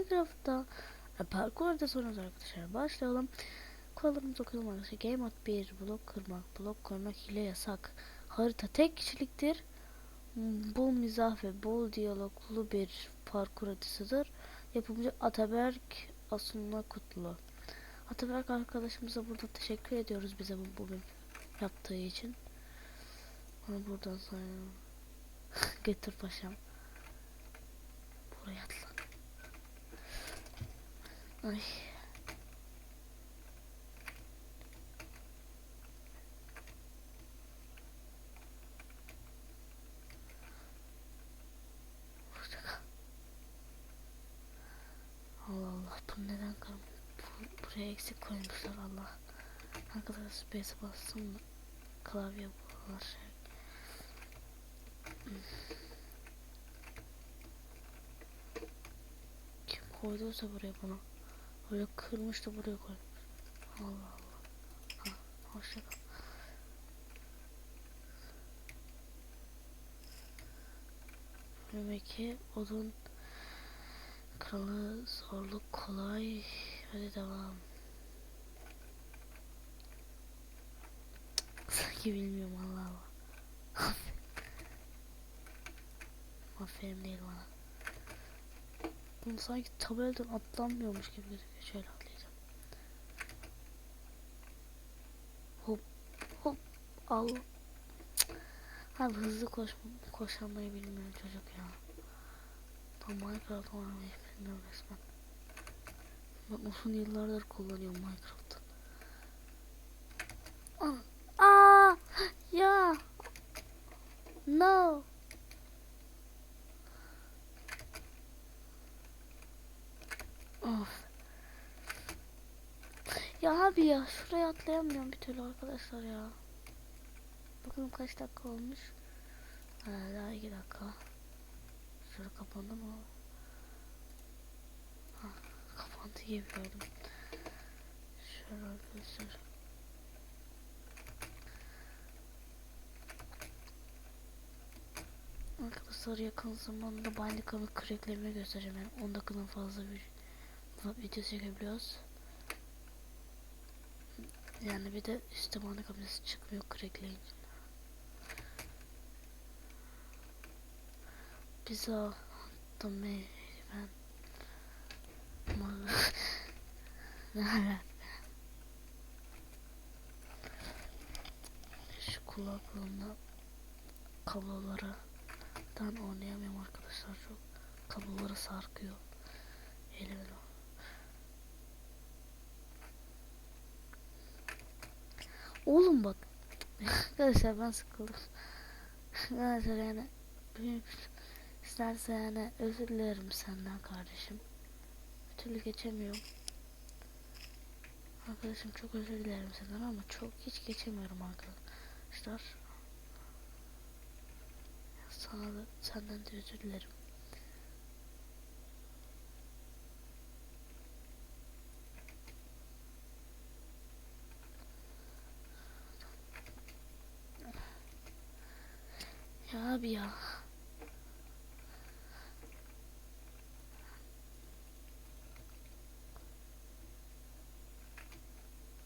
Minecraft'ta e, parkur haritası oynuyoruz arkadaşlar. Başlayalım. Kurallarımızı okuyalım arkadaşlar. Game mode 1. Blok kırmak, blok koymak hile yasak. Harita tek kişiliktir. M- Bol mizah ve bol diyaloglu bir parkur haritasıdır. Yapımcı Ataberk Asunla Kutlu. Ataberk arkadaşımıza burada teşekkür ediyoruz bize bu bugün yaptığı için. Onu buradan sayalım. Getir paşam. Buraya atla. Ay. Allah Allah bu neden bu, buraya eksik koymuşlar Allah. Ne kadar space bastım mı? Klavye buralar şey. Kim koyduysa buraya bunu. Öyle kırmış da buraya koymuş. Allah Allah. Ha, hoşça kal. Demek ki odun kralı zorluk kolay. Hadi devam. Sanki bilmiyorum Allah Allah. Aferin değil bana. Bunu sanki tabeladan atlanmıyormuş gibi gözüküyor. Şöyle atlayacağım. Hop hop al. Abi hızlı koş koşamayı bilmiyor çocuk ya. Tam Minecraft oynamayı bilmiyor resmen. Ben uzun yıllardır kullanıyorum Minecraft'ı. Aa, ya. No. Ya abi ya şuraya atlayamıyorum bir türlü arkadaşlar ya. Bakalım kaç dakika olmuş. Ha, daha iki dakika. Şurada kapandı mı? Ha, kapandı gibi gördüm. Şöyle arkadaşlar. Arkadaşlar yakın zamanda Bandicam'ı cracklerimi göstereceğim. Yani 10 dakikadan fazla bir video çekebiliyoruz. Yani bir de üstte Bandicam sesi çıkmıyor crackleyince. Pizza ne alaka? Şu kulaklığımda kabloları dan oynayamıyorum arkadaşlar çok kabloları sarkıyor elime Oğlum bak arkadaşlar ben sıkıldım arkadaşlar yani büyük İsterse yani özür dilerim senden kardeşim. Bir türlü geçemiyorum. Arkadaşım çok özür dilerim senden ama çok hiç geçemiyorum arkadaşlar. Sana da senden de özür dilerim. Ya abi ya.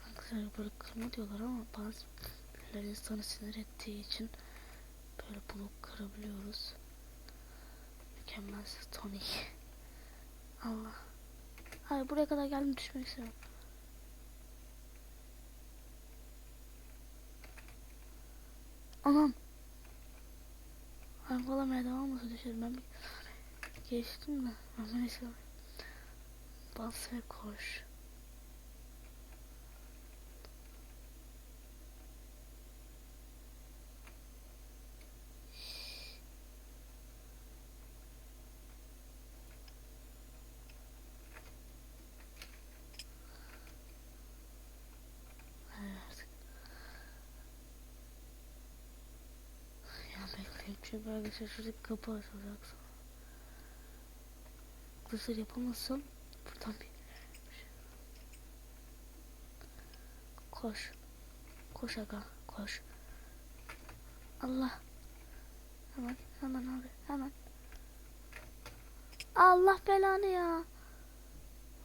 Arkadaşlar böyle kırma diyorlar ama bazı birileri insanı sinir ettiği için böyle blok kırabiliyoruz. Mükemmel Tony. Allah. Hayır buraya kadar geldim düşmek istiyorum. Anam. Arkalamaya devam olsa düşerim. Ben bir geçtim de. Ama neyse. Bas ve koş. Evet. Ya çünkü arkadaşlar şuradaki kapı açılacak. Arkadaşlar yapamazsam buradan bir Koş. Koş aga koş. Allah. Hemen hemen abi hemen. Allah belanı ya.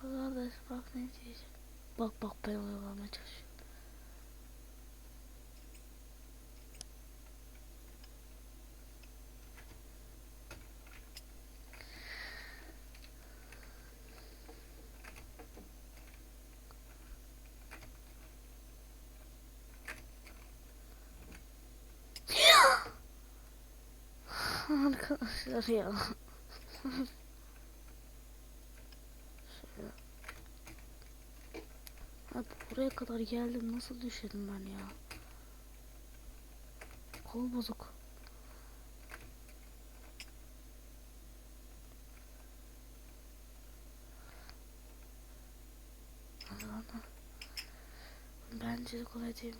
Kardeş bak ne diyeceğim. Bak bak ben oyalamaya çalışıyorum. Arkadaşlar ya. Abi buraya kadar geldim nasıl düşerim ben ya? Kol bozuk. Bence kolay değil.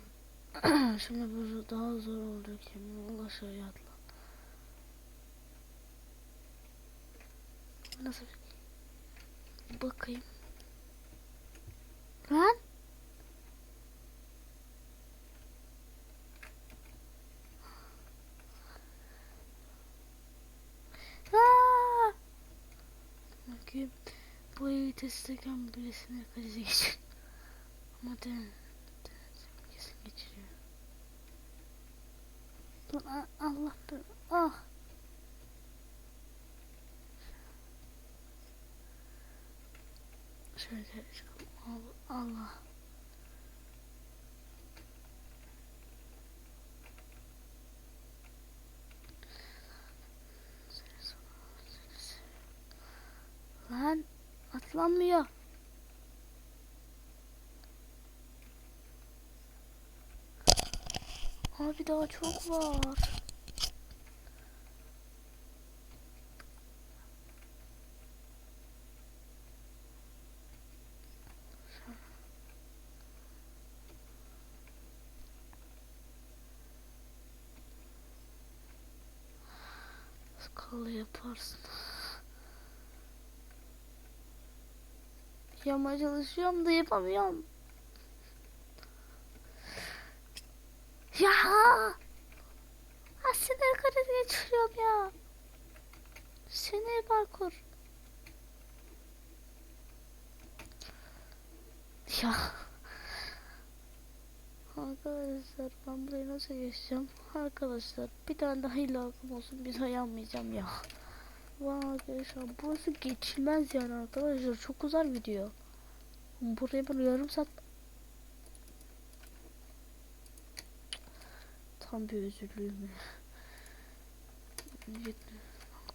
Şimdi bu daha zor olacak yemin ol aşağıya atla. Nasıl bir... Bakayım. Lan! Aa! Bu evi test ederken birisine krizi geçir. Ama den, den, kesin geçiriyor. Allah be. Ah! Şöyle. Allah. Lan atlanmıyor. Abi daha çok var. Skala yaparsın. Yapmaya çalışıyorum da yapamıyorum. Ya! Sinir krizi geçiriyorum ya. Sinir parkur. Ya. Arkadaşlar ben burayı nasıl geçeceğim? Arkadaşlar bir tane daha ilahım olsun bir daha yanmayacağım ya. Vay arkadaşlar burası geçilmez yani arkadaşlar çok uzar video. Buraya ben yarım saat Tam bir özürlüyüm ya.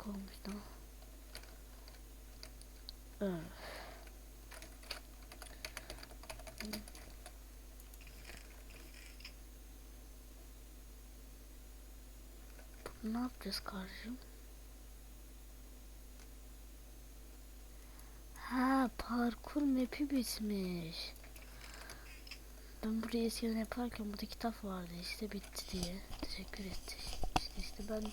Olmuş daha. Evet. Ne yapacağız kardeşim? Ha parkur map'i bitmiş. Ben burayı eskiden yaparken burada kitap vardı işte bitti diye teşekkür etti. İşte işte ben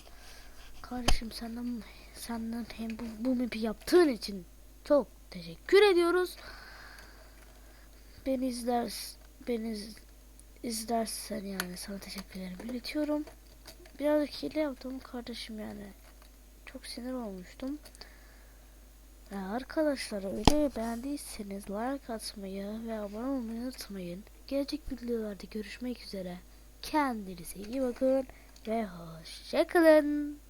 kardeşim senden senden hem bu, bu map'i yaptığın için çok teşekkür ediyoruz. Beni izler beni iz, izlersen yani sana teşekkürlerimi iletiyorum. Biraz hile yaptım kardeşim yani. Çok sinir olmuştum. Ve arkadaşlar videoyu beğendiyseniz like atmayı ve abone olmayı unutmayın. Gelecek videolarda görüşmek üzere. Kendinize iyi bakın ve hoşçakalın.